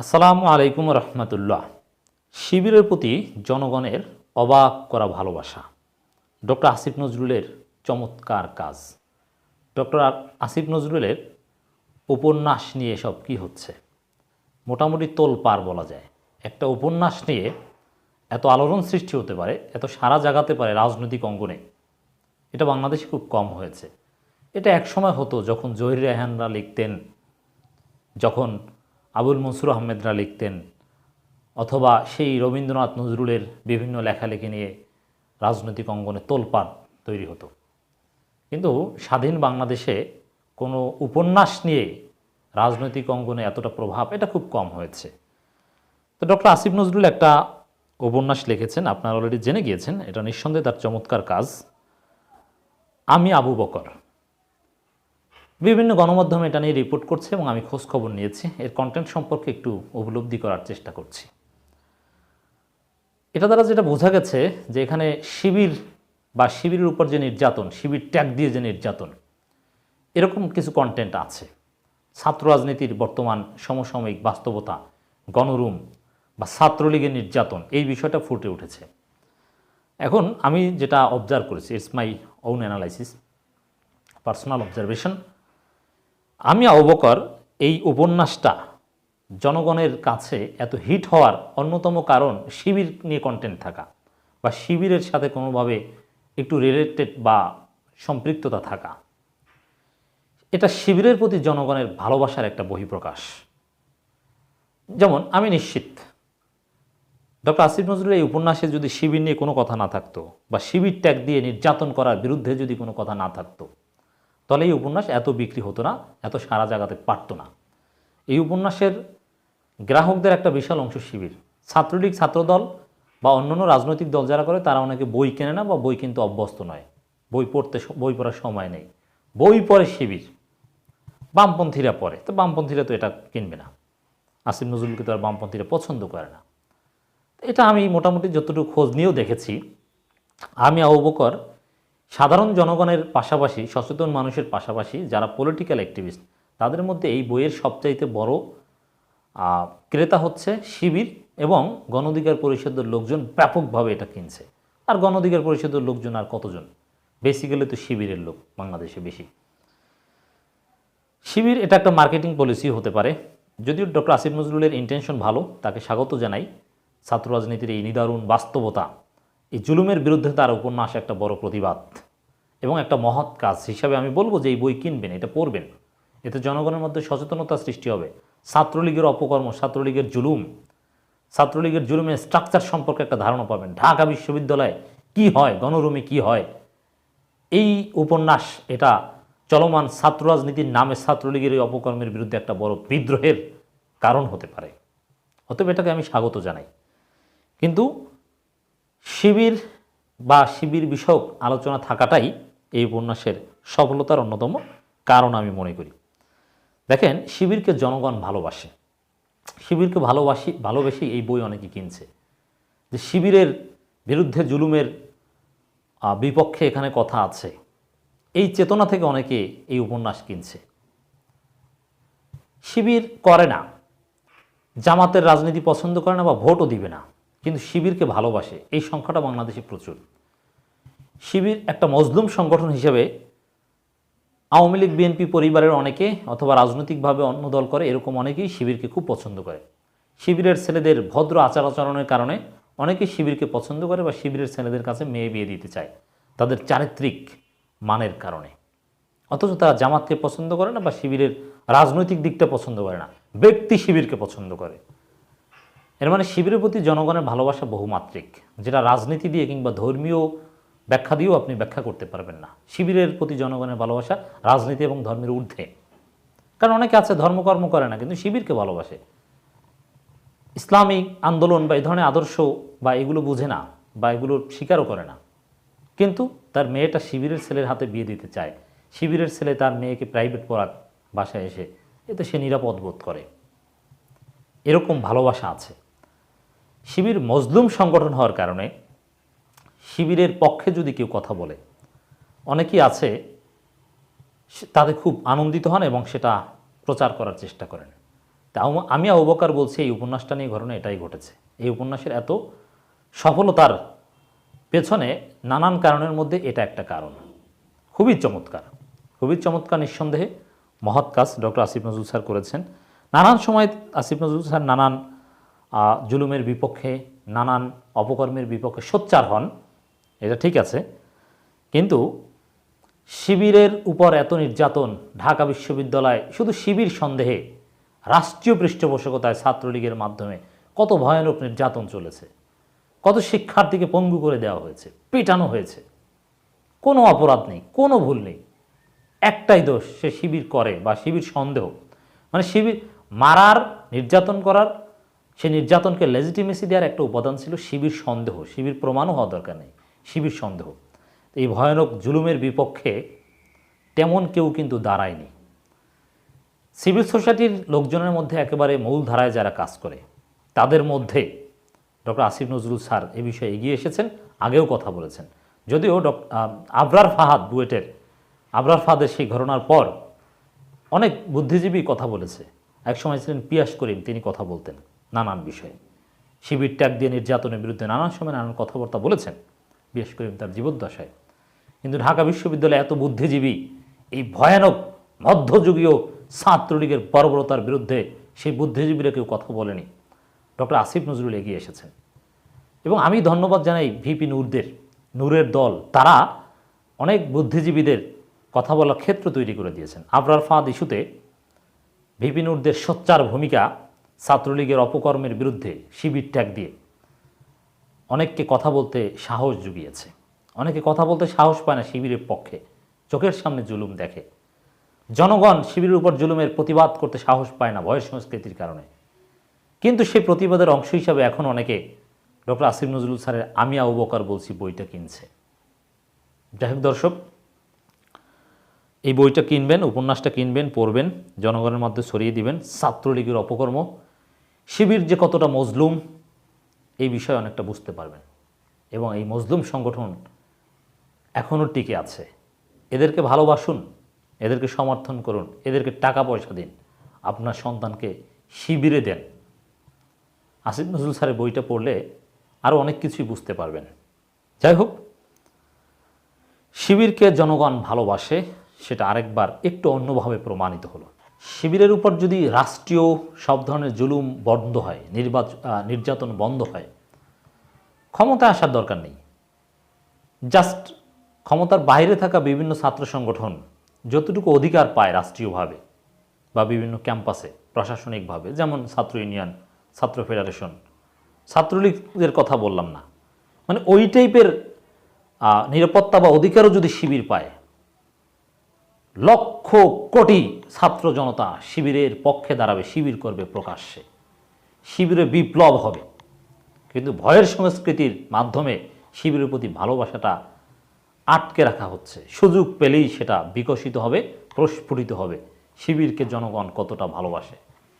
আসসালামু আলাইকুম রহমতুল্লাহ। শিবিরের প্রতি জনগণের অবাক করা ভালোবাসা। ডক্টর আসিফ নজরুলের চমৎকার কাজ। ডক্টর আসিফ নজরুলের উপন্যাস নিয়ে সব কি হচ্ছে? মোটামুটি তোল পার বলা যায়। একটা উপন্যাস নিয়ে এত আলোড়ন সৃষ্টি হতে পারে, এত সারা জাগাতে পারে রাজনৈতিক অঙ্গনে। এটা বাংলাদেশে খুব কম হয়েছে। এটা একসময় হতো যখন জহির রেহানরা লিখতেন, যখন আবুল মনসুর আহমেদরা লিখতেন, অথবা সেই রবীন্দ্রনাথ নজরুলের বিভিন্ন লেখালেখি নিয়ে রাজনৈতিক অঙ্গনে তোলপাড় তৈরি হতো। কিন্তু স্বাধীন বাংলাদেশে কোনো উপন্যাস নিয়ে রাজনৈতিক অঙ্গনে এতটা প্রভাব, এটা খুব কম হয়েছে। তো ডক্টর আসিফ নজরুল একটা উপন্যাস লিখেছেন, আপনারা অলরেডি জেনে গিয়েছেন, এটা নিঃসন্দেহে তার চমৎকার কাজ। আমি আবু বকর। বিভিন্ন গণমাধ্যমে এটা নিয়ে রিপোর্ট করছে এবং আমি খোঁজ খবর নিয়েছি। এর কন্টেন্ট সম্পর্কে একটু উপলব্ধি করার চেষ্টা করছি। এটা দ্বারা যেটা বোঝা গেছে যে এখানে শিবির বা শিবিরের উপর যে নির্যাতন, শিবির ট্যাগ দিয়ে যে নির্যাতন, এরকম কিছু কন্টেন্ট আছে। ছাত্র রাজনীতির বর্তমান সমসাময়িক বাস্তবতা, গণরুম বা ছাত্রলীগের নির্যাতন, এই বিষয়টা ফুটে উঠেছে। এখন আমি যেটা অবজার্ভ করেছি it's my own analysis personal observation আমি অবকর এই উপন্যাসটা জনগণের কাছে এত হিট হওয়ার অন্যতম কারণ শিবির নিয়ে কন্টেন্ট থাকা বা শিবিরের সাথে কোনোভাবে একটু রিলেটেড বা সম্পৃক্ততা থাকা। এটা শিবিরের প্রতি জনগণের ভালোবাসার একটা বহিঃপ্রকাশ। যেমন, আমি নিশ্চিত ডক্টর আসিফ নজরুল এই উপন্যাসে যদি শিবির নিয়ে কোনো কথা না থাকতো বা শিবির ট্যাগ দিয়ে নির্যাতন করার বিরুদ্ধে যদি কোনো কথা না থাকতো তাহলে এই উপন্যাস এত বিক্রি হতো না, এত সারা জায়গাতে পারতো না। এই উপন্যাসের গ্রাহকদের একটা বিশাল অংশ শিবির। ছাত্রলীগ, ছাত্রদল বা অন্যান্য রাজনৈতিক দল যারা করে, তারা অনেকে বই কেনে না বা বই কিন্তু অভ্যস্ত নয়। বই পড়তে বই পড়ার সময় নেই। বই পড়ে শিবির। বামপন্থীরা পড়ে। তো বামপন্থীরা তো এটা কিনবে না। আসিম নজরুলকে তো আর বামপন্থীরা পছন্দ করে না। এটা আমি মোটামুটি যতটুকু খোঁজ নিয়েও দেখেছি। আমি আবু বকর সাধারণ জনগণের পাশাপাশি, সচেতন মানুষের পাশাপাশি যারা পলিটিক্যাল অ্যাক্টিভিস্ট তাদের মধ্যে এই বইয়ের সবচাইতে বড় ক্রেতা হচ্ছে শিবির এবং গণধিকার পরিষদের লোকজন ব্যাপকভাবে এটা কিনছে। আর গণঅধিকার পরিষদের লোকজন আর কতজন? বেসিক্যালি তো শিবিরের লোক, বাংলাদেশে বেশি। শিবির এটা একটা মার্কেটিং পলিসি হতে পারে। যদিও ডক্টর আসিফ নজরুলের ইন্টেনশন ভালো, তাকে স্বাগত জানাই। ছাত্র রাজনীতির এই নিদারুণ বাস্তবতা। এই জুলুমের বিরুদ্ধে তার উপন্যাস একটা বড় প্রতিবাদ এবং একটা মহৎ কাজ হিসাবে আমি বলব যে এই বই কিনবেন, এটা পড়বেন। এতে জনগণের মধ্যে সচেতনতা সৃষ্টি হবে। ছাত্রলীগের অপকর্ম, ছাত্রলীগের জুলুম, ছাত্রলীগের জুলুমের স্ট্রাকচার সম্পর্কে একটা ধারণা পাবেন। ঢাকা বিশ্ববিদ্যালয়ে কি হয়, গণরুমে কি হয়? এই উপন্যাস, এটা চলমান ছাত্র রাজনীতির নামে ছাত্রলীগের এই অপকর্মের বিরুদ্ধে একটা বড় বিদ্রোহের কারণ হতে পারে। অতএব এটাকে আমি স্বাগত জানাই। কিন্তু শিবির বা শিবির বিষয়ক আলোচনা থাকাটাই এই উপন্যাসের সফলতার অন্যতম কারণ আমি মনে করি। দেখেন, শিবিরকে জনগণ ভালোবাসে। শিবিরকে ভালোবাসি, ভালোবেসেই এই বই অনেকে কিনছে। যে শিবিরের বিরুদ্ধে জুলুমের বিপক্ষে এখানে কথা আছে। এই চেতনা থেকে অনেকে এই উপন্যাস কিনছে। শিবির করে না। জামাতের রাজনীতি পছন্দ করে না বা ভোটও দিবে না। কিন্তু শিবিরকে ভালোবাসে। এই সংখ্যাটা বাংলাদেশে প্রচুর। শিবির একটা মজলুম সংগঠন হিসেবে আওয়ামী লীগ, বিএনপি পরিবারের অনেকে অথবা রাজনৈতিকভাবে অন্য দল করে, এরকম অনেকেই শিবিরকে খুব পছন্দ করে। শিবিরের ছেলেদের ভদ্র আচার আচরণের কারণে অনেকেই শিবিরকে পছন্দ করে বা শিবিরের ছেলেদের কাছে মেয়ে বিয়ে দিতে চায়, তাদের চারিত্রিক মানের কারণে। অথচ তারা জামাতকে পছন্দ করে না বা শিবিরের রাজনৈতিক দিকটা পছন্দ করে না। ব্যক্তি শিবিরকে পছন্দ করে। এর মানে শিবিরের প্রতি জনগণের ভালোবাসা বহুমাত্রিক, যেটা রাজনীতি দিয়ে কিংবা ধর্মীয় ব্যাখ্যা দিয়েও আপনি ব্যাখ্যা করতে পারবেন না। শিবিরের প্রতি জনগণের ভালোবাসা রাজনীতি এবং ধর্মের ঊর্ধ্বে। কারণ অনেকে আছে ধর্মকর্ম করে না, কিন্তু শিবিরকে ভালোবাসে। ইসলামিক আন্দোলন বা এই ধরনের আদর্শ বা এগুলো বুঝে না বা এগুলো স্বীকারও করে না। কিন্তু তার মেয়েটা শিবিরের ছেলের হাতে বিয়ে দিতে চায়। শিবিরের ছেলে তার মেয়েকে প্রাইভেট পড়ার বাসায় এসে এতে সে নিরাপদ বোধ করে। এরকম ভালোবাসা আছে। শিবির মজলুম সংগঠন হওয়ার কারণে শিবিরের পক্ষে যদি কেউ কথা বলে, অনেকেই আছে তাতে খুব আনন্দিত হন এবং সেটা প্রচার করার চেষ্টা করেন। তাও আমি অবকার বলছি, এই উপন্যাসটা নিয়ে ঘটনা এটাই ঘটেছে। এই উপন্যাসের এত সফলতার পেছনে নানান কারণের মধ্যে এটা একটা কারণ। খুবই চমৎকার। খুবই চমৎকার নিঃসন্দেহে মহৎ কাজ ডক্টর আসিফ নজরুল স্যার করেছেন। নানান সময় আসিফ নজরুল স্যার নানান জুলুমের বিপক্ষে, নানান অপকর্মের বিপক্ষে সোচ্চার হন। এটা ঠিক আছে। কিন্তু শিবিরের উপর এত নির্যাতন, ঢাকা বিশ্ববিদ্যালয় শুধু শিবির সন্দেহে, রাষ্ট্রীয় পৃষ্ঠপোষকতায় ছাত্রলীগের মাধ্যমে কত ভয়ানক নির্যাতন চলেছে। কত শিক্ষার্থীকে পঙ্গু করে দেওয়া হয়েছে, পেটানো হয়েছে। কোনো অপরাধ নেই, কোনো ভুল নেই। একটাই দোষ, সে শিবির করে বা শিবির সন্দেহ। মানে শিবির মারার, নির্যাতন করার সে নির্যাতনকে লেজিটিমেসি দেওয়ার একটা উপাদান ছিল শিবির সন্দেহ। শিবির প্রমাণও হওয়া দরকার নেই। শিবির সন্দেহ। এই ভয়ানক জুলুমের বিপক্ষে তেমন কেউ কিন্তু দাঁড়ায়নি। সিভিল সোসাইটির লোকজনের মধ্যে একেবারে মূল ধারায় যারা কাজ করে, তাদের মধ্যে ডক্টর আসিফ নজরুল স্যার এ বিষয়ে এগিয়ে এসেছেন, আগেও কথা বলেছেন। যদিও আবরার ফাহাদ বুয়েটের, আবরার ফাহাদের সেই ঘটনার পর অনেক বুদ্ধিজীবী কথা বলেছে। একসময় ছিলেন পিয়াস করিম, তিনি কথা বলতেন। নানান বিষয়ে। শিবির ত্যাগ দিয়ে নির্যাতনের বিরুদ্ধে নানান সময় নানান কথাবার্তা বলেছেন, বিশেষ করে তার জীবদ্দশায়। কিন্তু ঢাকা বিশ্ববিদ্যালয়ে এত বুদ্ধিজীবী, এই ভয়ানক মধ্যযুগীয় ছাত্রলীগের বর্বরতার বিরুদ্ধে সেই বুদ্ধিজীবীরা কেউ কথা বলেনি। ডক্টর আসিফ নজরুল এগিয়ে এসেছেন। এবং আমি ধন্যবাদ জানাই ভিপি নূরদের, নূরের দল। তারা অনেক বুদ্ধিজীবীদের কথা বলার ক্ষেত্র তৈরি করে দিয়েছেন। আবরার ফাঁদ ইস্যুতে ভিপি নূরদের সোচ্চার ভূমিকা ছাত্রলীগের অপকর্মের বিরুদ্ধে শিবির ট্যাগ দিয়ে অনেককে কথা বলতে সাহস জুগিয়েছে। অনেকে কথা বলতে সাহস পায় না শিবিরের পক্ষে। চোখের সামনে জুলুম দেখে। জনগণ শিবিরের উপর জুলুমের প্রতিবাদ করতে সাহস পায় না ভয় সংস্কৃতির কারণে। কিন্তু সেই প্রতিবাদের অংশ হিসাবে এখন অনেকে ডক্টর আসিফ নজরুল স্যারের আমি আবু বকর বলছি বইটা কিনছে। যাই হোক দর্শক, এই বইটা কিনবেন, উপন্যাসটা কিনবেন, পড়বেন, জনগণের মধ্যে ছড়িয়ে দিবেন, ছাত্রলীগের অপকর্ম শিবির যে কতটা মজলুম, এই বিষয়ে অনেকটা বুঝতে পারবেন। এবং এই মজলুম সংগঠন এখনও টিকে আছে। এদেরকে ভালোবাসুন, এদেরকে সমর্থন করুন, এদেরকে টাকা পয়সা দিন। আপনার সন্তানকে শিবিরে দেন। আসিফ নজরুল স্যারের বইটা পড়লে আরও অনেক কিছুই বুঝতে পারবেন। যাই হোক, শিবিরকে জনগণ ভালোবাসে, সেটা আরেকবার একটু অন্যভাবে প্রমাণিত হলো। শিবিরের উপর যদি রাষ্ট্রীয় সব ধরনের জুলুম বন্ধ হয় নির্বাচন নির্যাতন বন্ধ হয় ক্ষমতায় আসার দরকার নেই। জাস্ট ক্ষমতার বাইরে থাকা বিভিন্ন ছাত্র সংগঠন যতটুকু অধিকার পায় রাষ্ট্রীয়ভাবে বা বিভিন্ন ক্যাম্পাসে, প্রশাসনিকভাবে, যেমন ছাত্র ইউনিয়ন, ছাত্র ফেডারেশন, ছাত্রলীগের কথা বললাম না। মানে ওই টাইপের নিরাপত্তা বা অধিকারও যদি শিবির পায় লক্ষ কোটি ছাত্র জনতা শিবিরের পক্ষে দাঁড়াবে, শিবির করবে প্রকাশ্যে। শিবিরে বিপ্লব হবে। কিন্তু ভয়ের সংস্কৃতির মাধ্যমে শিবিরের প্রতি ভালোবাসাটা আটকে রাখা হচ্ছে। সুযোগ পেলেই সেটা বিকশিত হবে, প্রস্ফুটিত হবে। শিবিরকে জনগণ কতটা ভালোবাসে?